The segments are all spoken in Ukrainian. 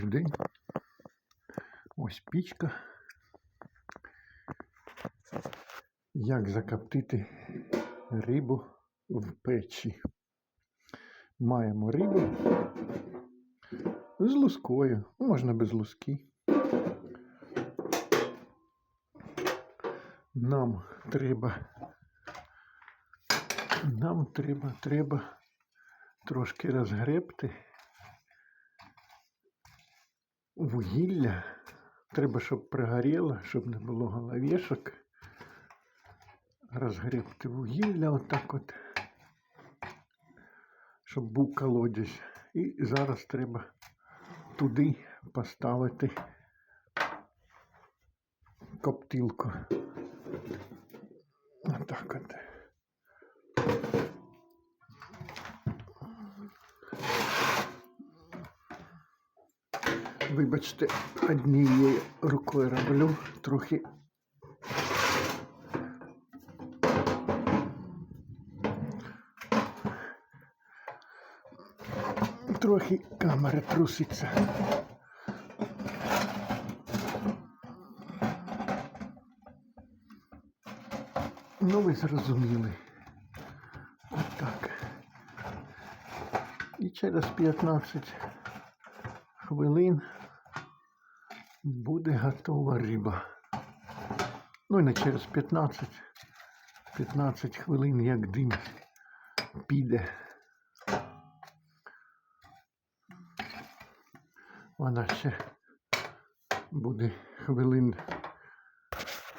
Добрий день. Ось пічка. Як закоптити рибу в печі. Маємо рибу з лускою, можна без луски. Нам треба, нам треба, треба трошки розгребти вугілля. Треба, щоб пригоріло, щоб не було головешок. Розгребти вугілля отак от, щоб був колодязь. І зараз треба туди поставити коптилку. Отак от. Вибачте, однією рукою роблю трохи. Трохи камера труситься. Ну, ви зрозуміли. Отак. І через 15 хвилин буде готова риба. Ну і не через 15. 15 хвилин як дим піде. Вона ще буде хвилин,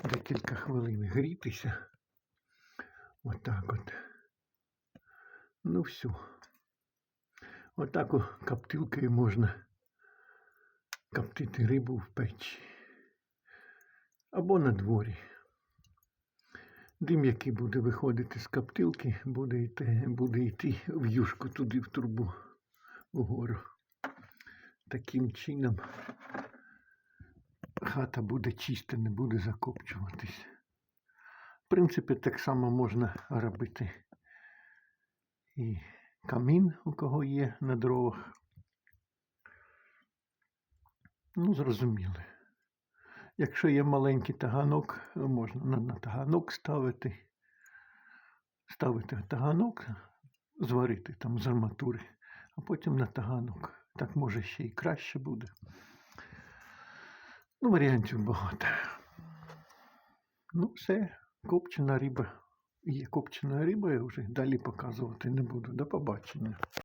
декілька хвилин грітися. Отак от. Ну все. Отак о коптилкою можна коптити рибу в печі. Або на дворі. Дим, який буде виходити з коптилки, буде йти, буде йти в юшку туди в трубу вгору. Таким чином хата буде чиста, не буде закопчуватись. В принципі, так само можна робити і камін, у кого є на дровах. Ну, зрозуміли. Якщо є маленький таганок, можна на, таганок ставити. Ставити таганок, зварити там з арматури, а потім на таганок. Так може ще й краще буде. Ну, варіантів багато. Ну, все, копчена риба. Є копчена риба, я вже далі показувати не буду. До побачення.